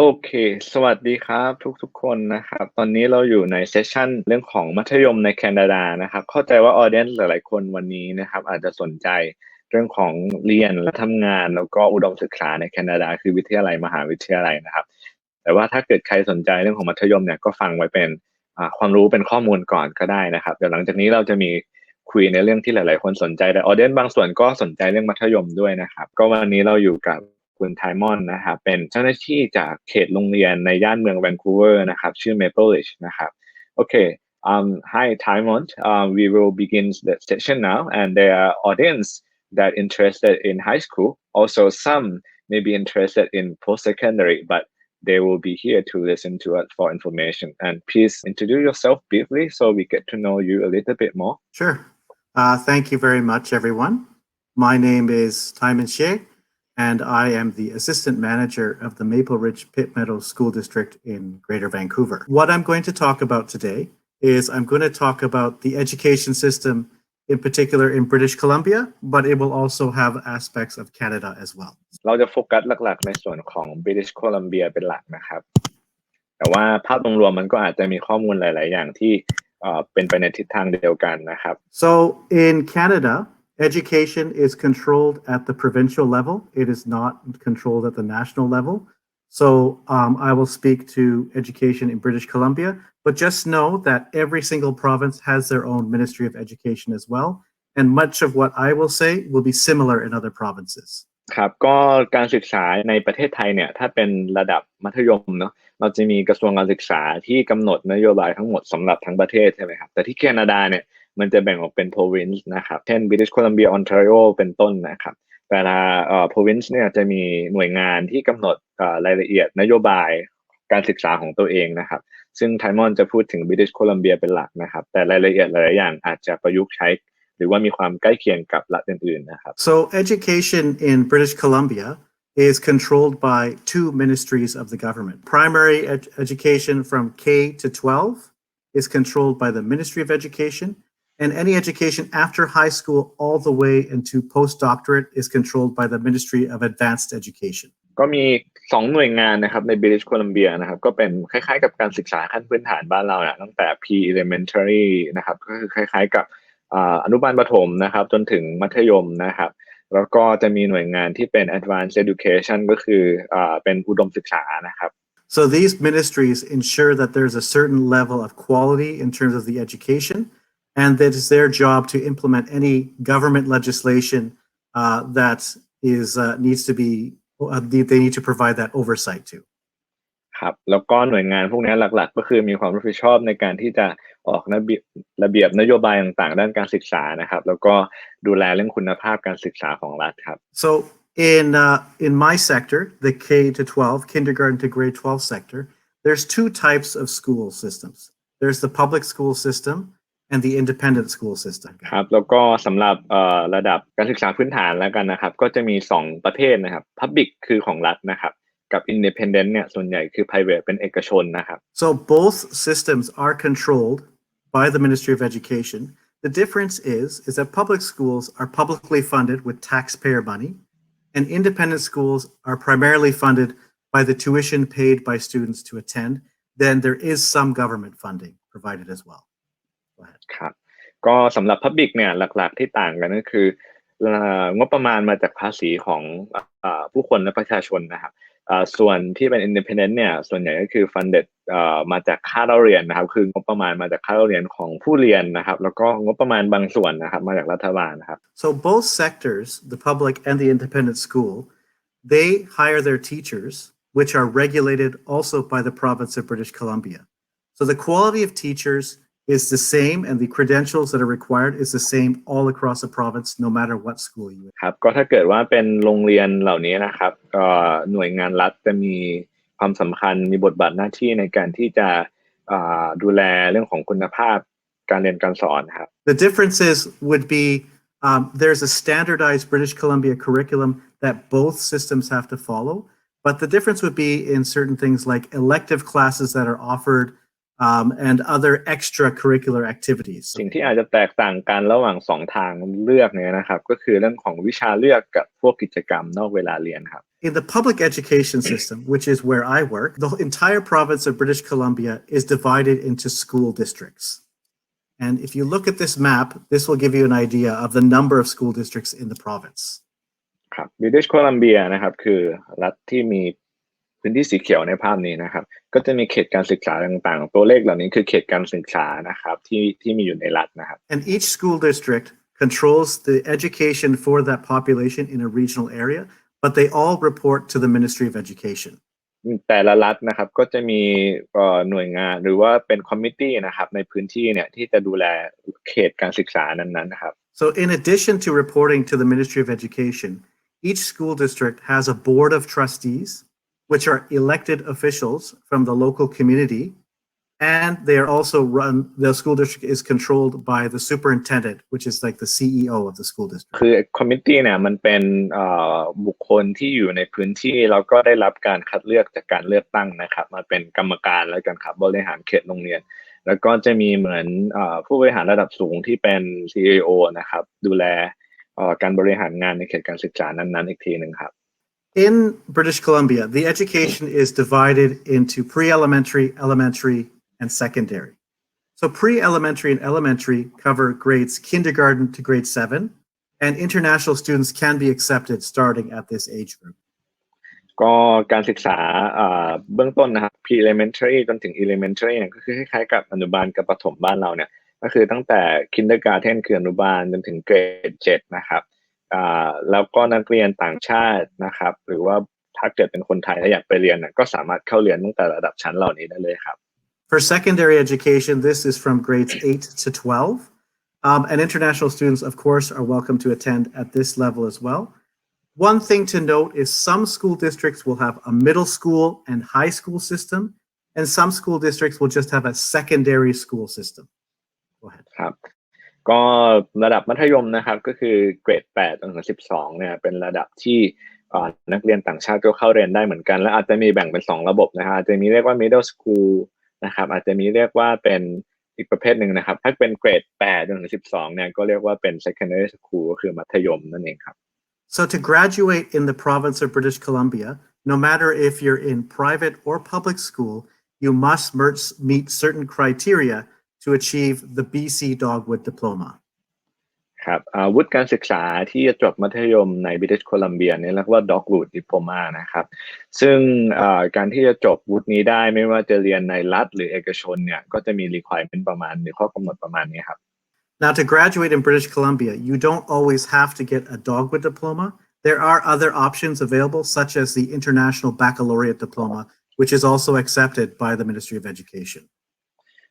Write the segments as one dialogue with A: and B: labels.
A: โอเค สวัสดีครับทุกๆคนนะครับ ตอนนี้เราอยู่ในเซสชันเรื่องของมัธยมในแคนาดานะครับ เข้าใจว่าออเดียนหลายๆคนวันนี้นะครับ อาจจะสนใจเรื่องของเรียนและทำงาน แล้วก็อุดมศึกษาในแคนาดา คือวิทยาลัยมหาวิทยาลัยนะครับ แต่ว่าถ้าเกิดใครสนใจเรื่องของมัธยมเนี่ยก็ฟังไว้เป็นความรู้เป็นข้อมูลก่อนก็ได้นะครับ เดี๋ยวหลังจากนี้เราจะมีคุยในเรื่องที่หลาย ๆ คนสนใจแต่ออเดียนบางส่วนก็สนใจเรื่องมัธยมด้วยนะครับ ก็วันนี้เราอยู่กับ คุณไทมอนนะครับ เป็นเจ้าหน้าที่จากเขตโรงเรียนในย่านเมืองแวนคูเวอร์นะครับ ชื่อ Maple Ridge นะครับ Okay, um, hi Taimon. Um, we will begin the session now, and there are audience that interested in high school. Also, some may be interested in post-secondary, but they will be here to listen to us for information. And please introduce yourself briefly so we get to know you a little bit more.
B: Sure. Uh, thank you very much, everyone. My name is Timon Shea, and I am the assistant manager of the Maple Ridge Pitt Meadow School District in Greater Vancouver. What I'm going to talk about today is I'm going to talk about the education system in particular in British Columbia, but it will also have aspects of Canada as well.
A: เราจะโฟกัสหลักๆ ในส่วนของ British Columbia เป็นหลักนะครับ แต่ว่าภาพรวมๆมันก็อาจจะมีข้อมูลหลาย ๆ อย่างที่เอ่อเป็นไปในทิศทางเดียวกันนะครับ
B: So in Canada, education is controlled at the provincial level. It is not controlled at the national level. So um, I will speak to education in British Columbia, but just know that every single province has their own Ministry of Education as well. And much of what I will say will be similar in other provinces.
A: ครับก็การศึกษาในประเทศไทยเนี่ยถ้าเป็นระดับมัธยมเนาะเราจะมีกระทรวงการศึกษาที่กำหนดนโยบายทั้งหมดสำหรับทั้งประเทศใช่ไหมครับแต่ที่แคนาดาเนี่ย มันจะแบ่งออกเป็น province นะครับเช่น British Columbia Ontario เป็นต้นนะครับแต่ละเอ่อ province เนี่ยจะมีหน่วยงานที่กำหนดรายละเอียดนโยบายการศึกษาของตัวเองนะครับ ซึ่งไทมอนจะพูดถึง British Columbia เป็นหลักนะครับ แต่รายละเอียดหลายอย่างอาจจะประยุกต์ใช้ หรือว่ามีความใกล้เคียงกับรัฐอื่นๆนะครับ
B: So education in British Columbia is controlled by two ministries of the government. Primary ed- education from K to 12 is controlled by the Ministry of Education, and any education after high school all the way into postdoctorate is controlled by the Ministry of Advanced Education.
A: ก็มีสองหน่วยงานนะครับใน British Columbia นะครับก็เป็นคล้ายๆกับการศึกษาขั้นพื้นฐานบ้านเราเนี่ยตั้งแต่ pre-elementary นะครับก็คือคล้ายๆกับอ่าอนุบาลประถมนะครับจนถึงมัธยมนะครับ แล้วก็จะมีหน่วยงานที่เป็น advanced education ก็คืออ่าเป็นอุดมศึกษานะครับ
B: So these ministries ensure that there's a certain level of quality in terms of the education, and that it's their job to implement any government legislation uh, that is uh, needs to be uh, they they need to provide that oversight to.
A: ครับแล้วก็หน่วยงานพวกนี้หลักๆ ก็คือมีความรับผิดชอบในการที่จะออกระเบียบระเบียบนโยบายต่างๆ ด้านการศึกษานะครับ แล้วก็ดูแลเรื่องคุณภาพการศึกษาของรัฐครับ
B: So in uh, in my sector, the K to 12, kindergarten to grade 12 sector, there's two types of school systems. There's the public school system and the independent school system.
A: ครับแล้วก็สำหรับเอ่อระดับการศึกษาพื้นฐานแล้วกันนะครับ ก็จะมีสองประเภทนะครับ Public คือของรัฐนะครับ กับ Independent เนี่ยส่วนใหญ่คือ private เป็นเอกชนนะครับ
B: So both systems are controlled by the Ministry of Education. The difference is is that public schools are publicly funded with taxpayer money, and independent schools are primarily funded by the tuition paid by students to attend. Then there is some government funding provided as well. Go ahead.
A: ครับ ก็สำหรับ Public เนี่ยหลัก ๆ ที่ต่างกันก็คือเอ่องบประมาณมาจากภาษีของเอ่อผู้คนและประชาชนนะครับเอ่อส่วนที่เป็น Independent เนี่ยส่วนใหญ่ก็คือ funded เอ่อมาจากค่าเล่าเรียนนะครับ คืองบประมาณมาจากค่าเล่าเรียนของผู้เรียนนะครับ แล้วก็งบประมาณบางส่วนนะครับมาจากรัฐบาลนะครับ
B: So both sectors, the public and the independent school, they hire their teachers, which are regulated also by the province of British Columbia. So the quality of teachers is the same and the credentials that are required is the same all across the province, no matter what school you
A: ครับก็ถ้าเกิดว่าเป็นโรงเรียนเหล่านี้นะครับก็หน่วยงานรัฐจะมีความสำคัญมีบทบาทหน้าที่ในการที่จะอ่าดูแลเรื่องของคุณภาพการเรียนการสอนครับ
B: The differences would be um, there's a standardized British Columbia curriculum that both systems have to follow, but the difference would be in certain things like elective classes that are offered um, and other extracurricular activities.
A: สิ่งที่อาจจะแตกต่างกันระหว่างสองทางเลือกเนี่ยนะครับ ก็คือเรื่องของวิชาเลือกกับพวกกิจกรรมนอกเวลาเรียนครับ
B: In the public education system, which is where I work, the entire province of British Columbia is divided into school districts. And if you look at this map, this will give you an idea of the number of school districts in the province.
A: ครับบิทิชโคลัมเบียนะครับ คือรัฐที่มีพื้นที่สีเขียวในภาพนี้นะครับ ก็จะมีเขตการศึกษาต่างๆ ตัวเลขเหล่านี้คือเขตการศึกษานะครับที่ที่มีอยู่ในรัฐนะครับ
B: And each school district controls the education for that population in a regional area, but they all report to the Ministry of Education.
A: แต่ละรัฐนะครับก็จะมีเอ่อหน่วยงานหรือว่าเป็นคอมมิตี้นะครับในพื้นที่เนี่ยที่จะดูแลเขตการศึกษานั้นๆนะครับ
B: So, in addition to reporting to the Ministry of Education, each school district has a board of trustees, which are elected officials from the local community. And they are also run, the school district is controlled by the superintendent, which is like the CEO of the school district.
A: คือคอมมิตี้เนี่ยมันเป็นบุคคลที่อยู่ในพื้นที่แล้วก็ได้รับการคัดเลือกจากการเลือกตั้งนะครับมาเป็นกรรมการแล้วกันครับบริหารเขตโรงเรียน แล้วก็จะมีเหมือนอผู้บริหารระดับสูงที่เป็น CEO นะครับดูแลการบริหารงานในเขตการศึกษานั้นๆอีกทีหนึ่งครับ
B: In British Columbia, the education is divided into pre elementary, elementary, and secondary. So, pre elementary and elementary cover grades kindergarten to grade seven, and international students can be accepted starting at this age group.
A: ก็การศึกษาเอ่อเบื้องต้นนะครับ pre elementary จนถึง elementary เนี่ยก็คือคล้ายๆกับอนุบาลกับประถมบ้านเราเนี่ย ก็คือตั้งแต่ kindergarten คืออนุบาลจนถึงเกรดเจ็ดนะครับอ่า แล้วก็นักเรียนต่างชาตินะครับ หรือว่าถ้าเกิดเป็นคนไทยแล้วอยากไปเรียนน่ะก็สามารถเข้าเรียนตั้งแต่ระดับชั้นเหล่านี้ได้เลยครับ
B: For secondary education, this is from grades 8 to 12. Um, and international students, of course, are welcome to attend at this level as well. One thing to note is some school districts will have a middle school and high school system, and some school districts will just have a secondary school system. Go ahead.
A: ครับ ก็ระดับมัธยมนะครับ ก็คือเกรด8จนถึง12เนี่ยเป็นระดับที่นักเรียนต่างชาติก็เข้าเรียนได้เหมือนกัน และอาจจะมีแบ่งเป็น 2 ระบบนะครับอาจจะมีเรียกว่า middle school นะครับอาจจะมีเรียกว่าเป็นอีกประเภทหนึ่งนะครับ ถ้าเป็นเกรด8จนถึง12เนี่ยก็เรียกว่าเป็น secondary school ก็คือมัธยมนั่นเองครับ
B: So, to graduate in the province of British Columbia, no matter if you're in private or public school, you must merge, meet certain criteria to achieve the BC Dogwood Diploma.
A: ครับอาวุธการศึกษาที่จะจบมัธยมในบ r ิ t โคลัมเบียเนี่ยเรียกว่า Dogwood Diploma นะครับ ซึ่งอ่าการที่จะจบวุฒินี้ได้ไม่ว่าจะเรียนในรัฐหรือเอกชนเนี่ยก็จะมี requirement ประมาณหรือข้อกำหนดประมาณนี้ครับ
B: Now, to graduate in British Columbia, you don't always have to get a Dogwood Diploma. There are other options available, such as the International Baccalaureate Diploma, which is also accepted by the Ministry of Education.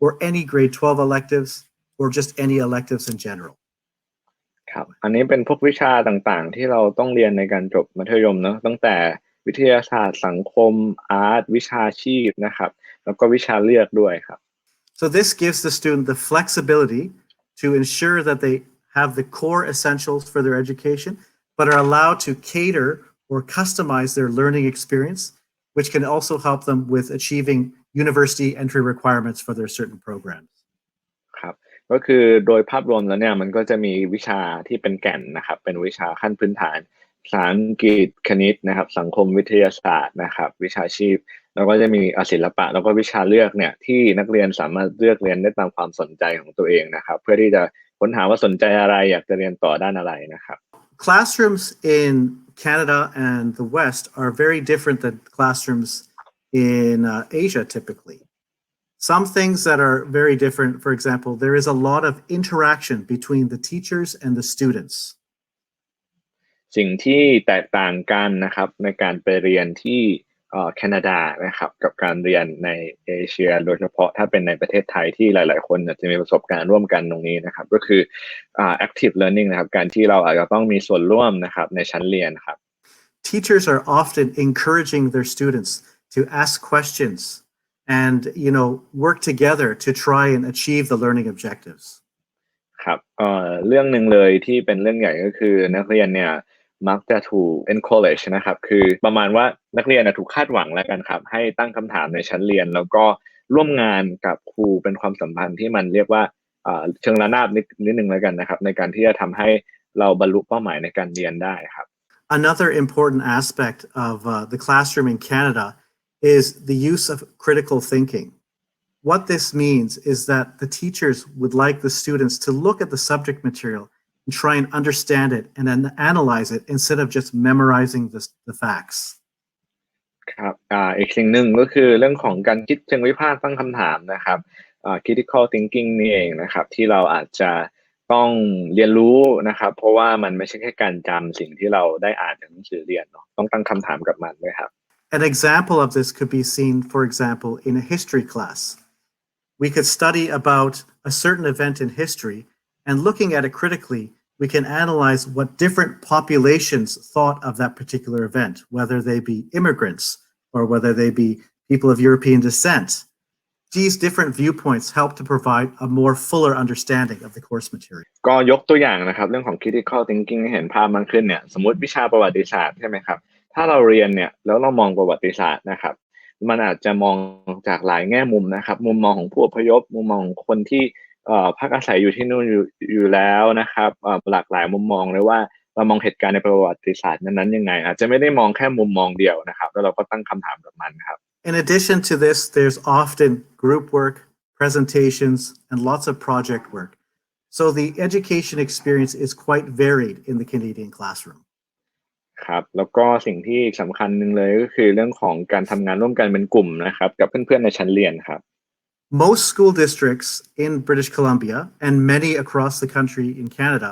B: or any grade 12 electives or just any electives in general.
A: ครับ อันนี้เป็นพวกวิชาต่างๆ ที่เราต้องเรียนในการจบมัธยมเนอะตั้งแต่วิทยาศาสตร์สังคม อาร์ต วิชาชีพนะครับ แล้วก็วิชาเลือกด้วยครับ
B: So this gives the student the flexibility to ensure that they have the core essentials for their education, but are allowed to cater or customize their learning experience, which can also help them with achieving university entry requirements for their certain programs.
A: ครับก็คือโดยภาพรวมแล้วเนี่ยมันก็จะมีวิชาที่เป็นแก่นนะครับ เป็นวิชาขั้นพื้นฐานภาษาอังกฤษคณิตนะครับ สังคมวิทยาศาสตร์นะครับ วิชาชีพ แล้วก็จะมีอะศิลปะ แล้วก็วิชาเลือกเนี่ยที่นักเรียนสามารถเลือกเรียนได้ตามความสนใจของตัวเองนะครับ เพื่อที่จะค้นหาว่าสนใจอะไรอยากจะเรียนต่อด้านอะไรนะครับ
B: Classrooms in Canada and the West are very different than classrooms in uh, Asia typically. Some things that are very different, for example, there is a lot of interaction between the teachers and the students.
A: สิ่งที่แตกต่างกันนะครับ ในการไปเรียนที่ เอ่อแคนาดานะครับ กับการเรียนในเอเชีย โดยเฉพาะถ้าเป็นในประเทศไทยที่หลาย ๆ คนอาจจะมีประสบการณ์ร่วมกันตรงนี้นะครับ ก็คืออ่า active learning นะครับ การที่เราอาจจะต้องมีส่วนร่วมนะครับในชั้นเรียนครับ
B: Teachers are often encouraging their students to ask questions and, you know, work together to try and achieve the learning objectives.
A: ครับเอ่อเรื่องหนึ่งเลยที่เป็นเรื่องใหญ่ก็คือนักเรียนเนี่ยมักจะถูก encourage นะครับ คือประมาณว่านักเรียนนะถูกคาดหวังแล้วกันครับ ให้ตั้งคำถามในชั้นเรียน แล้วก็ร่วมงานกับครูเป็นความสัมพันธ์ที่มันเรียกว่าเอ่อเชิงระนาบนิดนิดนึงแล้วกันนะครับ ในการที่จะทำให้เราบรรลุเป้าหมายในการเรียนได้ครับ
B: Another important aspect of uh, the classroom in Canada is the use of critical thinking. What this means is that the teachers would like the students to look at the subject material and try and understand it and then analyze it instead of just memorizing the, the facts.
A: ครับอ่าอีกสิ่งหนึ่งก็คือเรื่องของการคิดเชิงวิพากษ์ตั้งคำถามนะครับอ่า critical thinking นี่เองนะครับ ที่เราอาจจะต้องเรียนรู้นะครับ เพราะว่ามันไม่ใช่แค่การจำสิ่งที่เราได้อ่านจากหนังสือเรียนเนาะต้องตั้งคำถามกับมันด้วยครับ
B: An example of this could be seen, for example, in a history class. We could study about a certain event in history, and looking at it critically, we can analyze what different populations thought of that particular event, whether they be immigrants or whether they be people of European descent. These different viewpoints help to provide a more fuller understanding of the course material.
A: ก็ยกตัวอย่างนะครับ เรื่องของ critical thinking ให้เห็นภาพมากขึ้นเนี่ยสมมติวิชาประวัติศาสตร์ใช่ไหมครับ ถ้าเราเรียนเนี่ยแล้วเรามองประวัติศาสตร์นะครับ มันอาจจะมองจากหลายแง่มุมนะครับ มุมมองของผู้อพยพ มุมมองของคนที่เอ่อพักอาศัยอยู่ที่นู่นอยู่อยู่แล้วนะครับอ่หลากหลายมุมมองเลยว่าเรามองเหตุการณ์ในประวัติศาสตร์นั้นๆยังไง อาจจะไม่ได้มองแค่มุมมองเดียวนะครับ แล้วเราก็ตั้งคำถามกับมันครับ
B: In addition to this, there's often group work, presentations, and lots of project work. So the education experience is quite varied in the Canadian classroom.
A: ครับแล้วก็สิ่งที่สำคัญหนึ่งเลยก็คือเรื่องของการทำงานร่วมกันเป็นกลุ่มนะครับ กับเพื่อนๆในชั้นเรียนครับ
B: Most school districts in British Columbia and many across the country in Canada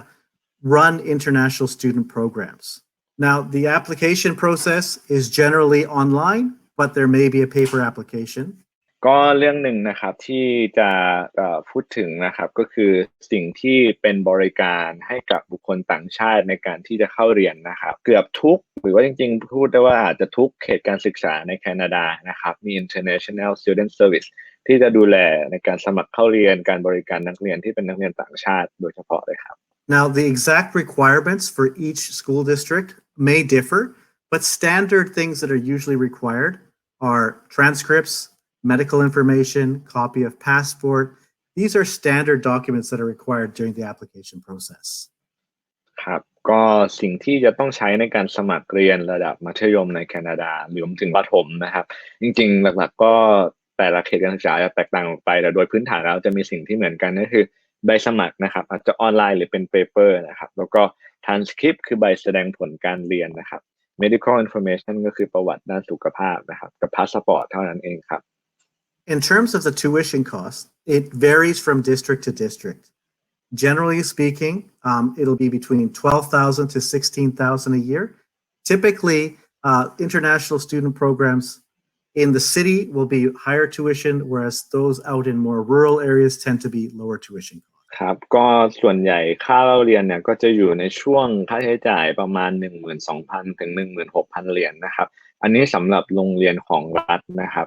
B: run international student programs. Now, the application process is generally online, but there may be a paper application.
A: ก็เรื่องหนึ่งนะครับที่จะพูดถึงนะครับก็คือสิ่งที่เป็นบริการให้กับบุคคลต่างชาติในการที่จะเข้าเรียนนะครับ เกือบทุก หรือว่าจริงๆ พูดได้ว่าอาจจะทุกเขตการศึกษาในแคนาดานะครับมี International Student Service ที่จะดูแลในการสมัครเข้าเรียนการบริการนักเรียนที่เป็นนักเรียนต่างชาติโดยเฉพาะเลยครับ
B: Now, the exact requirements for each school district may differ, but standard things that are usually required are transcripts, medical information, copy of passport. These are standard documents that are required during the application process.
A: ครับก็สิ่งที่จะต้องใช้ในการสมัครเรียนระดับมัธยมในแคนาดารวมถึงประถมนะครับ จริงๆ หลักๆ ก็แต่ละเขตการศึกษาจะแตกต่างออกไปแต่โดยพื้นฐานแล้วจะมีสิ่งที่เหมือนกันก็คือใบสมัครนะครับ อาจจะออนไลน์หรือเป็นเปเปอร์นะครับแล้วก็ transcript คือใบแสดงผลการเรียนนะครับ medical information ก็คือประวัติด้านสุขภาพนะครับ กับ passport เท่านั้นเองครับ
B: In terms of the tuition cost, it varies from district to district. Generally speaking, um, it'll be between 12,000 to 16,000 a year. Typically, uh, international student programs in the city will be higher tuition, whereas those out in more rural areas tend to be lower tuition costs.
A: ครับก็ส่วนใหญ่ค่าเราเรียนเนี่ยก็จะอยู่ในช่วงค่าใช้จ่ายประมาณ 12,000 ถึง 16,000 เหรียญนะครับ อันนี้สำหรับโรงเรียนของรัฐนะครับ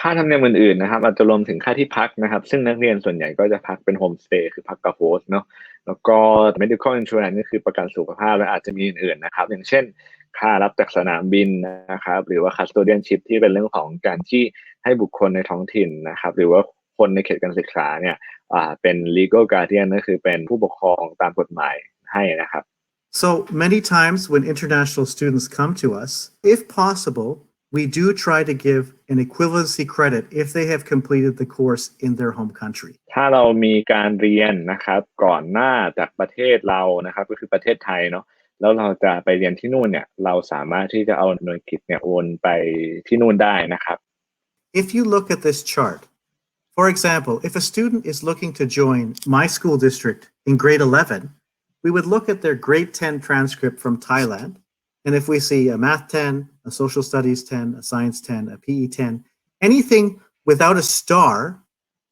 A: ค่าธรรมเนียมอื่นๆนะครับ อาจจะรวมถึงค่าที่พักนะครับ ซึ่งนักเรียนส่วนใหญ่ก็จะพักเป็นโฮมสเตย์คือพักกับโฮสต์เนาะแล้วก็ medical insurance ก็คือประกันสุขภาพและอาจจะมีอื่นๆนะครับ อย่างเช่น ค่ารับจากสนามบินนะครับ หรือว่า custodianship ที่เป็นเรื่องของการที่ให้บุคคลในท้องถิ่นนะครับ หรือว่าคนในเขตการศึกษาเนี่ยเป็น legal guardian ก็คือเป็นผู้ปกครองตามกฎหมายให้นะครับ
B: So many times when international students come to us, if possible, we do try to give an equivalency credit if they have completed the course in their home country.
A: ถ้าเรามีการเรียนนะครับก่อนหน้าจากประเทศเรานะครับ ก็คือประเทศไทยเนาะแล้วเราจะไปเรียนที่นู่นเนี่ย เราสามารถที่จะเอาหน่วยกิจเนี่ยโอนไปที่นู่นได้นะครับ
B: If you look at this chart, for example, if a student is looking to join my school district in grade 11, we would look at their grade 10 transcript from Thailand. And if we see a math 10, a social studies 10, a science 10, a PE 10, anything without a star,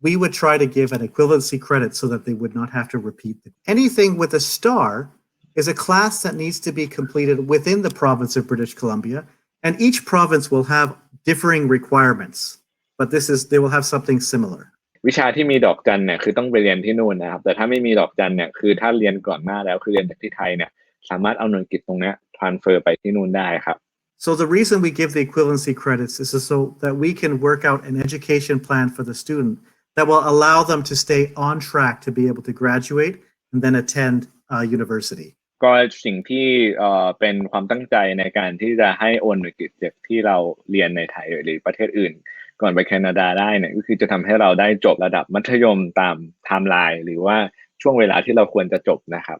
B: we would try to give an equivalency credit so that they would not have to repeat. it. Anything with a star is a class that needs to be completed within the province of British Columbia, and each province will have differing requirements, but this is they will have something similar.
A: วิชาที่มีดอกจันเนี่ยคือต้องไปเรียนที่นู่นนะครับ แต่ถ้าไม่มีดอกจันเนี่ยคือถ้าเรียนก่อนหน้าแล้วคือเรียนจากที่ไทยเนี่ย สามารถเอาหน่วยกิจตรงเนี้ย transfer ไปที่นู่นได้ครับ
B: So the reason we give the equivalency credits is so that we can work out an education plan for the student that will allow them to stay on track to be able to graduate and then attend uh, university.
A: ก็สิ่งที่เอ่อเป็นความตั้งใจในการที่จะให้โอนหน่วยกิจจากที่เราเรียนในไทยหรือประเทศอื่น ก่อนไปแคนาดาได้เนี่ยก็คือจะทำให้เราได้จบระดับมัธยมตามไทม์ไลน์หรือว่าช่วงเวลาที่เราควรจะจบนะครับ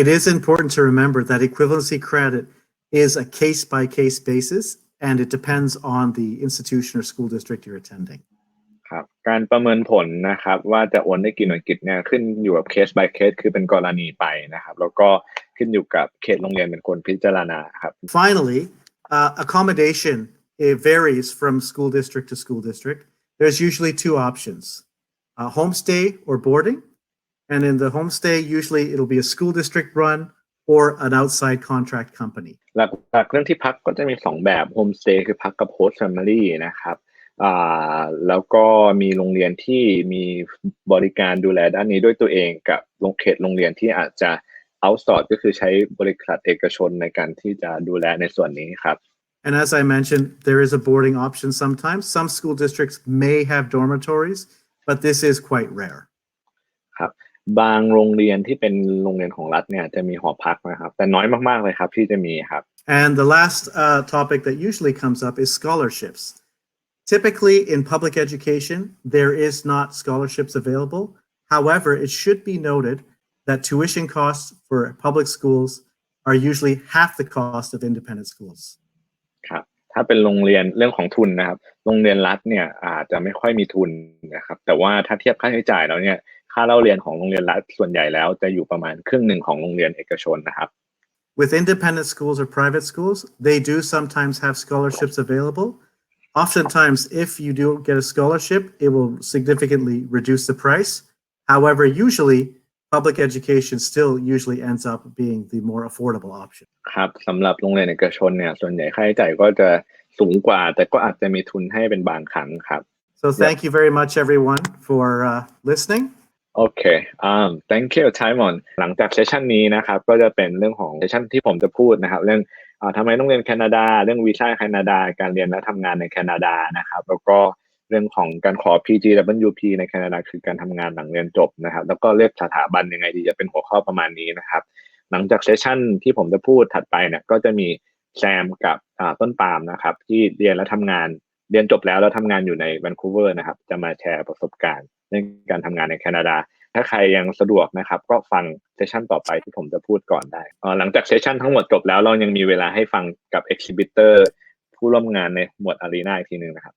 B: It is important to remember that equivalency credit is a case by case basis and it depends on the institution or school district you're attending.
A: ครับการประเมินผลนะครับ ว่าจะโอนได้กี่หน่วยกิจเนี่ยขึ้นอยู่กับเคส by เคสคือเป็นกรณีไปนะครับ แล้วก็ขึ้นอยู่กับเขตโรงเรียนเป็นคนพิจารณาครับ
B: Finally, uh, accommodation it varies from school district to school district. There's usually two options uh, homestay or boarding. And in the homestay, usually it'll be a school district run or an outside contract company.
A: หลักๆเรื่องที่พักก็จะมีสองแบบโฮมสเตย์คือพักกับโฮสต์แฟมิลี่นะครับอ่าแล้วก็มีโรงเรียนที่มีบริการดูแลด้านนี้ด้วยตัวเองกับโรงเขตโรงเรียนที่อาจจะเอาสอร์ก็คือใช้บริษัทเอกชนในการที่จะดูแลในส่วนนี้ครับ
B: And as I mentioned, there is a boarding option sometimes. Some school districts may have dormitories, but this is quite rare.
A: ครับบางโรงเรียนที่เป็นโรงเรียนของรัฐเนี่ยจะมีหอพักนะครับแต่น้อยมากๆเลยครับที่จะมีครับ
B: And the last uh, topic that usually comes up is scholarships. Typically, in public education, there is not scholarships available. However, it should be noted that tuition costs for public schools are usually half the cost of independent schools.
A: ครับถ้าเป็นโรงเรียนเรื่องของทุนนะครับ โรงเรียนรัฐเนี่ยอาจจะไม่ค่อยมีทุนนะครับ แต่ว่าถ้าเทียบค่าใช้จ่ายแล้วเนี่ย ค่าเล่าเรียนของโรงเรียนรัฐส่วนใหญ่แล้วจะอยู่ประมาณครึ่งหนึ่งของโรงเรียนเอกชนนะครับ
B: With independent schools or private schools, they do sometimes have scholarships available. Oftentimes, if you do get a scholarship, it will significantly reduce the price. However, usually, public education still usually ends up being the more affordable option.
A: ครับสำหรับโรงเรียนเอกชนเนี่ยส่วนใหญ่ค่าใช้จ่ายก็จะสูงกว่า แต่ก็อาจจะมีทุนให้เป็นบางครั้งครับ
B: So, thank you very much, everyone, for uh, listening.
A: โอเคอ่า thank you Simon หลังจากเซสชันนี้นะครับ ก็จะเป็นเรื่องของเซสชันที่ผมจะพูดนะครับ เรื่องอ่าทำไมต้องเรียนแคนาดา เรื่องวีซ่าแคนาดา การเรียนและทำงานในแคนาดานะครับ แล้วก็เรื่องของการขอ PGWP ในแคนาดาคือการทำงานหลังเรียนจบนะครับ แล้วก็เลือกสถาบันยังไงดีจะเป็นหัวข้อประมาณนี้นะครับ หลังจากเซสชันที่ผมจะพูดถัดไปเนี่ยก็จะมีแซมกับอ่าต้นปาล์มนะครับ ที่เรียนและทำงาน เรียนจบแล้วแล้วทำงานอยู่ในแวนคูเวอร์นะครับ จะมาแชร์ประสบการณ์เรื่องการทำงานในแคนาดา ถ้าใครยังสะดวกนะครับ ก็ฟังเซสชันต่อไปที่ผมจะพูดก่อนได้หลังจากเซสชันทั้งหมดจบแล้วเรายังมีเวลาให้ฟังกับเอ็กซิบิเตอร์ผู้ร่วมงานในหมวดอารีนาอีกทีหนึ่งนะครับ